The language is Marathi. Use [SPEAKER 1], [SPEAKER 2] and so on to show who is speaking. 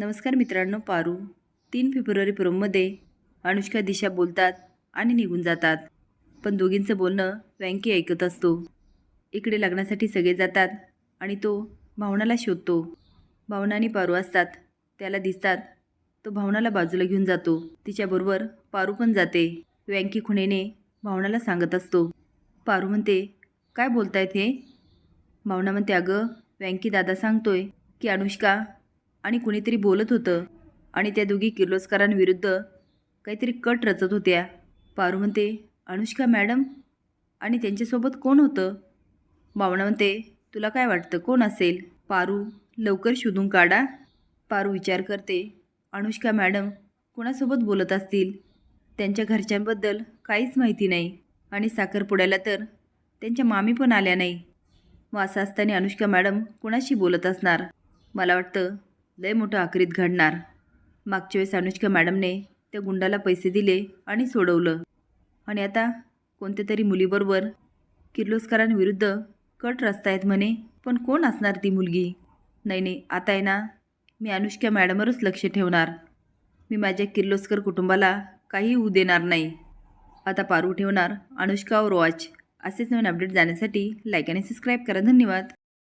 [SPEAKER 1] नमस्कार मित्रांनो पारू. तीन फेब्रुवारी प्रोममध्ये अनुष्का दिशा बोलतात आणि निघून जातात. पण दोघींचं बोलणं व्यंकी ऐकत असतो. इकडे लग्नासाठी सगळे जातात आणि तो भावनाला शोधतो. भावना आणि पारू असतात. त्याला दिसतात. तो भावनाला बाजूला घेऊन जातो. तिच्याबरोबर पारू पण जाते. व्यंकी खुणेने भावनाला सांगत असतो. पारू म्हणते काय बोलतायत हे? भावना म्हणते अगं व्यंकी दादा सांगतोय की अनुष्का आणि कुणीतरी बोलत होतं आणि त्या दोघी किर्लोस्करांविरुद्ध काहीतरी कट रचत होत्या. पारू म्हणते अनुष्का मॅडम आणि त्यांच्यासोबत कोण होतं? भावना म्हणते तुला काय वाटतं कोण असेल? पारू लवकर शोधून काढा. पारू विचार करते अनुष्का मॅडम कोणासोबत बोलत असतील? त्यांच्या घरच्यांबद्दल काहीच माहिती नाही आणि साखरपुड्याला तर त्यांच्या मामी पण आल्या नाही. मग असं असताना अनुष्का मॅडम कोणाशी बोलत असणार? मला वाटतं लय मोठं आखरीत घडणार. मागच्या वेळेस अनुष्का मॅडमने त्या गुंडाला पैसे दिले आणि सोडवलं. आणि आता कोणत्या तरी मुलीबरोबर किर्लोस्करांविरुद्ध कट रस्तायत म्हणे पण कोण असणार ती मुलगी? नाही नाही आता आहे ना मी अनुष्का मॅडमवरच लक्ष ठेवणार. मी माझ्या किर्लोस्कर कुटुंबाला काही होऊ देणार नाही. आता पारू ठेवणार अनुष्का और वॉच. असेच नवीन अपडेट जाण्यासाठी लाईक आणि सबस्क्राईब करा. धन्यवाद.